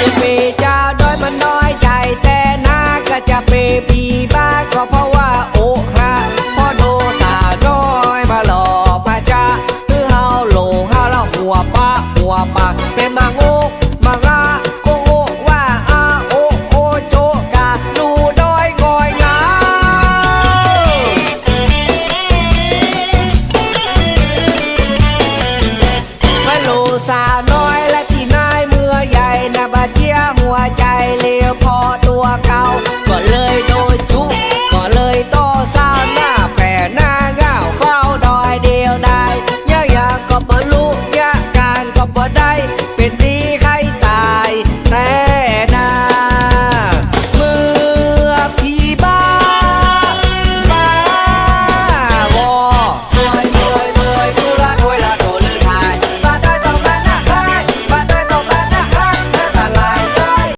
จะเปเจ้าด้อยมันน้อยใจแต่นาก็จะเปปีบ้าก็เพราะว่าโอ้ฮะพอโดสาวน้อยมาหลอกมาจ้าคือเฮาหลงเฮาละหัวปะหัวปากเป็นมาโง่มางา a.